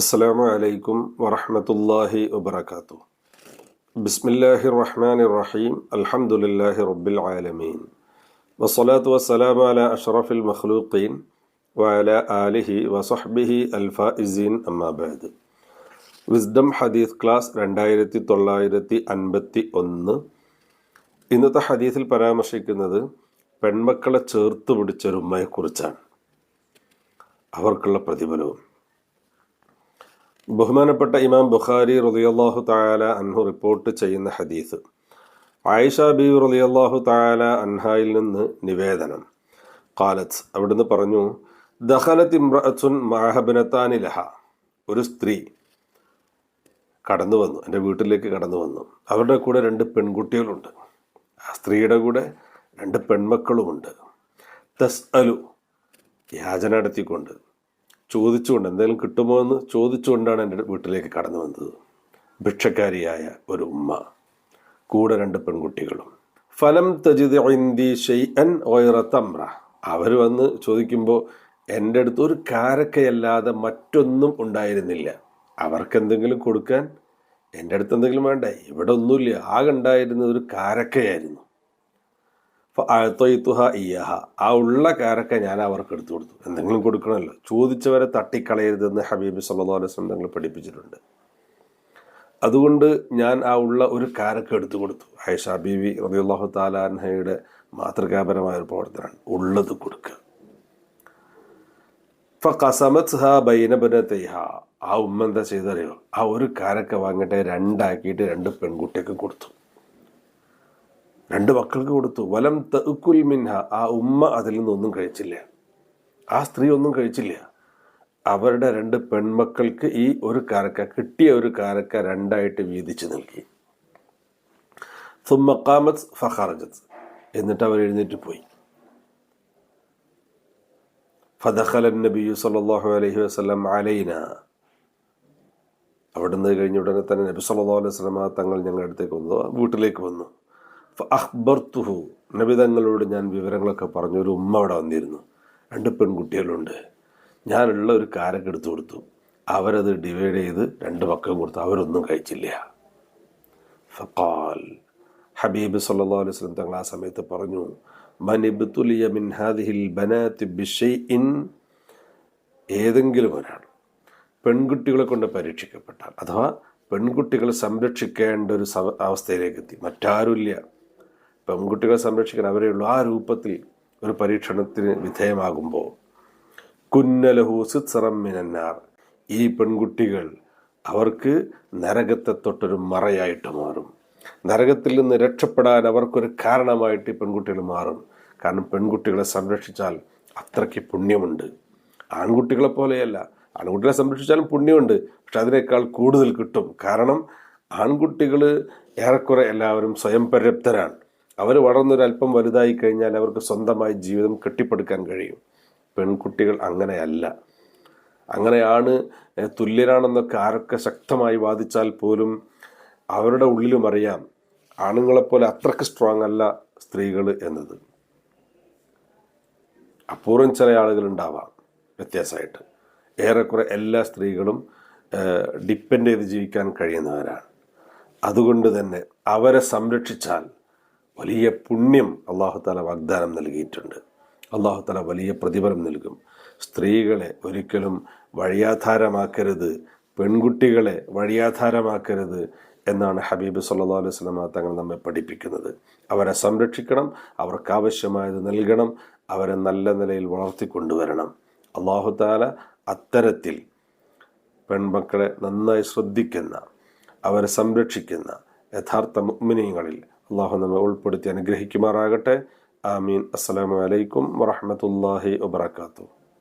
അസ്സലാമു അലൈക്കും വറഹ്മത്തുള്ളാഹി വബറകാതു ബിസ്മില്ലാഹിർ റഹ്മാനിർ റഹീം അൽഹംദുലില്ലാഹി റബ്ബിൽ ആലമീൻ. വസ്സലാത്തു വസ്സലാമു അലാ അഷ്റഫിൽ മഖ്ലൂഖീൻ വഅല ആലിഹി വസഹ്ബിഹി അൽഫായിസീൻ അമ്മാബാദ് വിസ്ഡം ഹദീസ് ക്ലാസ് രണ്ടായിരത്തി തൊള്ളായിരത്തി അൻപത്തി ഒന്ന് ഇന്നത്തെ ഹദീസിൽ പരാമർശിക്കുന്നത് പെൺമക്കളെ ചേർത്ത് പിടിച്ചൊരുമ്മയെക്കുറിച്ചാണ് അവർക്കുള്ള പ്രതിഫലവും. ബഹുമാനപ്പെട്ട ഇമാം ബുഖാരി റളിയല്ലാഹു തആല അൻഹു റിപ്പോർട്ട് ചെയ്യുന്ന ഹദീസ്. ആയിഷ ബി റളിയല്ലാഹു തആല അൻഹായിൽ നിന്ന് നിവേദനം. കാലത്ത് അവിടുന്ന് പറഞ്ഞു ദഹലത്ത് ഇമ്രഅസുൻ മഅഹബനത്താനി ലഹ. ഒരു സ്ത്രീ കടന്നു വന്നു എന്റെ വീട്ടിലേക്ക് കടന്നു വന്നു അവരുടെ കൂടെ രണ്ട് പെൺകുട്ടികളുണ്ട്. ആ സ്ത്രീയുടെ കൂടെ രണ്ട് പെൺമക്കളുമുണ്ട്. തസ് അലു യാചന നടത്തിക്കൊണ്ട് ചോദിച്ചുകൊണ്ട് എന്തെങ്കിലും കിട്ടുമോ എന്ന് ചോദിച്ചുകൊണ്ടാണ് എന്റെ വീട്ടിലേക്ക് കടന്നു വന്നത്. ഭിക്ഷക്കാരിയായ ഒരു ഉമ്മ കൂടെ രണ്ട് പെൺകുട്ടികളും. ഫലം തജിദ് ഇന്ദി ഷെയ്അൻ തമ്ര അവർ വന്ന് ചോദിക്കുമ്പോൾ എന്റെ അടുത്ത് ഒരു കാരക്കയല്ലാതെ മറ്റൊന്നും ഉണ്ടായിരുന്നില്ല. അവർക്ക് എന്തെങ്കിലും കൊടുക്കാൻ എന്റെ അടുത്ത് എന്തെങ്കിലും വേണ്ട? ഇവിടെ ഒന്നുമില്ല. ആകെ ഉണ്ടായിരുന്നത് ഒരു കാരക്കയായിരുന്നു. അഴത്തൊയ്ത്തുഹ ഇയഹ. ആ ഉള്ള കാരൊക്കെ ഞാൻ അവർക്ക് എടുത്തു കൊടുത്തു. എന്തെങ്കിലും കൊടുക്കണമല്ലോ. ചോദിച്ചവരെ തട്ടിക്കളയരുതെന്ന് ഹബീബ് സല്ലാ അലൈഹി തങ്ങൾ പഠിപ്പിച്ചിട്ടുണ്ട്. അതുകൊണ്ട് ഞാൻ ആ ഉള്ള ഒരു കാരൊക്കെ എടുത്തു കൊടുത്തു. ഹൈഷ ബീവി റബിയുള്ളാഹു താലാൻഹയുടെ മാതൃകാപരമായ ഒരു പ്രവർത്തനമാണ് ഉള്ളത് കൊടുക്കുക. ഫസമത് ഹ ബൈനബനത്തൈഹ ആ ഉമ്മ എന്താ ചെയ്തറിയോ? ആ ഒരു കാരൊക്കെ വാങ്ങിയിട്ട് രണ്ടാക്കിയിട്ട് രണ്ട് പെൺകുട്ടിയൊക്കെ കൊടുത്തു. രണ്ട് മക്കൾക്ക് കൊടുത്തു. വലം തക്കുൽ മിൻഹ. ആ ഉമ്മ അതിൽ നിന്നൊന്നും കഴിച്ചില്ല. ആ സ്ത്രീ ഒന്നും കഴിച്ചില്ല. അവരുടെ രണ്ട് പെൺമക്കൾക്ക് ഈ ഒരു കാരക്ക കിട്ടിയ ഒരു കാരക്ക രണ്ടായിട്ട് വീതിച്ചു നൽകി. സുമ്മക്കാമത്ത് ഫഹാറജത്ത് എന്നിട്ട് അവർ എഴുന്നേറ്റ് പോയി. ഫദഖല നബിയു സല്ലാഹു അലഹി വസല്ലം അലൈന. അവിടുന്ന് കഴിഞ്ഞ ഉടനെ തന്നെ നബി സല്ലാ അലൈഹി വസല്ലം തങ്ങൾ ഞങ്ങളുടെ അടുത്തേക്ക് വന്നു. വീട്ടിലേക്ക് വന്നു. അഖ്ബർത്തുഹു നബിതങ്ങളോട് ഞാൻ വിവരങ്ങളൊക്കെ പറഞ്ഞു. ഒരു ഉമ്മ അവിടെ വന്നിരുന്നു. രണ്ട് പെൺകുട്ടികളുണ്ട്. ഞാനുള്ള ഒരു കാരക്ക് എടുത്തു കൊടുത്തു. അവരത് ഡിവൈഡ് ചെയ്ത് രണ്ട് മക്കളും കൊടുത്തു. അവരൊന്നും കഴിച്ചില്ല. ഫക്കാൽ ഹബീബ് സല്ലല്ലാഹു അലൈഹി വസല്ലം തങ്ങൾ ആ സമയത്ത് പറഞ്ഞു ഏതെങ്കിലും ഒരാൾ പെൺകുട്ടികളെ കൊണ്ട് പരീക്ഷിക്കപ്പെട്ടാൽ അഥവാ പെൺകുട്ടികൾ സംരക്ഷിക്കേണ്ട ഒരു അവസ്ഥയിലേക്ക് എത്തി. മറ്റാരുമില്ല. പെൺകുട്ടികളെ സംരക്ഷിക്കാൻ അവരേ ഉള്ളൂ. ആ രൂപത്തിൽ ഒരു പരീക്ഷണത്തിന് വിധേയമാകുമ്പോൾ കുന്നലഹു മിനന്നാർ. ഈ പെൺകുട്ടികൾ അവർക്ക് നരകത്തെ തൊട്ടൊരു മറയായിട്ട് മാറും. നരകത്തിൽ നിന്ന് രക്ഷപ്പെടാൻ അവർക്കൊരു കാരണമായിട്ട് പെൺകുട്ടികൾ മാറും. കാരണം പെൺകുട്ടികളെ സംരക്ഷിച്ചാൽ അത്രയ്ക്ക് പുണ്യമുണ്ട്. ആൺകുട്ടികളെ പോലെയല്ല ആൺകുട്ടികളെ സംരക്ഷിച്ചാലും പുണ്യമുണ്ട്. പക്ഷെ അതിനേക്കാൾ കൂടുതൽ കിട്ടും. കാരണം ആൺകുട്ടികൾ ഏറെക്കുറെ എല്ലാവരും സ്വയം പര്യാപ്തരാണ് അവർ വളർന്നൊരല്പം വലുതായി കഴിഞ്ഞാൽ അവർക്ക് സ്വന്തമായി ജീവിതം കെട്ടിപ്പടുക്കാൻ കഴിയും. പെൺകുട്ടികൾ അങ്ങനെയല്ല. അങ്ങനെയാണ് തുല്യരാണെന്നൊക്കെ ആരൊക്കെ ശക്തമായി വാദിച്ചാൽ പോലും അവരുടെ ഉള്ളിലും അറിയാം ആണുങ്ങളെപ്പോലെ അത്രയ്ക്ക് സ്ട്രോങ് അല്ല സ്ത്രീകൾ എന്നത്. അപൂർവം ചില ആളുകൾ ഉണ്ടാവാം വ്യത്യാസമായിട്ട്. ഏറെക്കുറെ എല്ലാ സ്ത്രീകളും ഡിപ്പെൻഡ് ചെയ്ത് ജീവിക്കാൻ കഴിയുന്നവരാണ്. അതുകൊണ്ട് തന്നെ അവരെ സംരക്ഷിച്ചാൽ വലിയ പുണ്യം അള്ളാഹുത്താല വാഗ്ദാനം നൽകിയിട്ടുണ്ട്. അള്ളാഹുത്താല വലിയ പ്രതിഫലം നൽകും. സ്ത്രീകളെ ഒരിക്കലും വഴിയാധാരമാക്കരുത് പെൺകുട്ടികളെ വഴിയാധാരമാക്കരുത് എന്നാണ് ഹബീബ് സല്ലാ അലൈഹി സ്വലമ തങ്ങൾ നമ്മെ പഠിപ്പിക്കുന്നത്. അവരെ സംരക്ഷിക്കണം അവർക്ക് ആവശ്യമായത് നൽകണം അവരെ നല്ല നിലയിൽ വളർത്തിക്കൊണ്ടുവരണം അള്ളാഹുത്താല അത്തരത്തിൽ പെൺമക്കളെ നന്നായി ശ്രദ്ധിക്കുന്ന അവരെ സംരക്ഷിക്കുന്ന യഥാർത്ഥ മുഗ്മിനീങ്ങളിൽ അള്ളാഹു നമ്മെ ഉൾപ്പെടുത്തി അനുഗ്രഹിക്കുമാറാകട്ടെ. ആമീൻ. അസ്സലാമു അലൈക്കും വറഹമത്തല്ലാഹി വബർക്കാത്തു